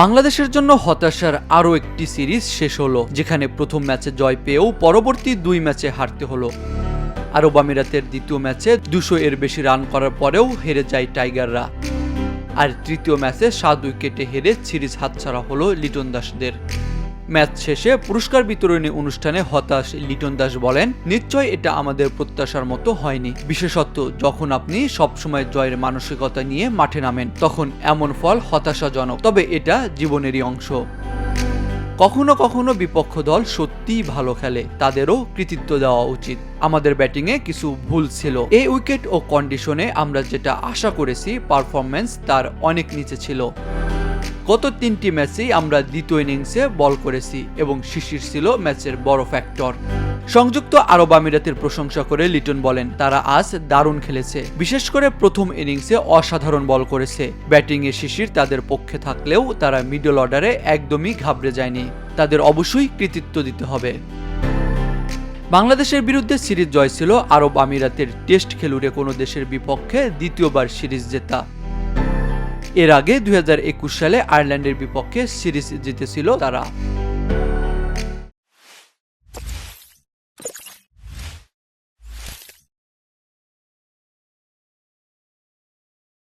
বাংলাদেশের জন্য হতাশার আরও একটি সিরিজ শেষ হলো, যেখানে প্রথম ম্যাচে জয় পেয়েও পরবর্তী দুই ম্যাচে হারতে হলো। আরব আমিরাতের দ্বিতীয় ম্যাচে দুশো এর বেশি রান করার পরেও হেরে যায় টাইগাররা। আর তৃতীয় ম্যাচে সাত উইকেটে হেরে সিরিজ হাতছাড়া হলো লিটন দাসদের। ম্যাচ শেষে পুরস্কার বিতরণী অনুষ্ঠানে হতাশ লিটন দাস বলেন, নিশ্চয় এটা আমাদের প্রত্যাশার মতো হয়নি। বিশেষত যখন আপনি সবসময় জয়ের মানসিকতা নিয়ে মাঠে নামেন, তখন এমন ফল হতাশাজনক। তবে এটা জীবনেরই অংশ। কখনো কখনো বিপক্ষ দল সত্যিই ভালো খেলে। তাদেরও কৃতিত্ব দেওয়া উচিত। আমাদের ব্যাটিংয়ে কিছু ভুল ছিল। এই উইকেট ও কন্ডিশনে আমরা যেটা আশা করেছি, পারফরম্যান্স তার অনেক নিচে ছিল। গত তিনটি ম্যাচেই আমরা দ্বিতীয় ইনিংসে বল করেছি এবং শিশির ছিল ম্যাচের বড় ফ্যাক্টর। সংযুক্ত আরব আমিরাতের প্রশংসা করে লিটন বলেন, তারা আজ দারুণ খেলেছে। বিশেষ করে প্রথম ইনিংসে অসাধারণ বল করেছে। ব্যাটিংয়ে শিশির তাদের পক্ষে থাকলেও তারা মিডল অর্ডারে একদমই ঘাবড়ে যায়নি। তাদের অবশ্যই কৃতিত্ব দিতে হবে। বাংলাদেশের বিরুদ্ধে সিরিজ জয় ছিল আরব আমিরাতের টেস্ট খেলুড়ে কোনো দেশের বিপক্ষে দ্বিতীয়বার সিরিজ জেতা। এর আগে দু হাজার একুশ সালে আয়ারল্যান্ডের বিপক্ষে সিরিজ জিতেছিল তারা।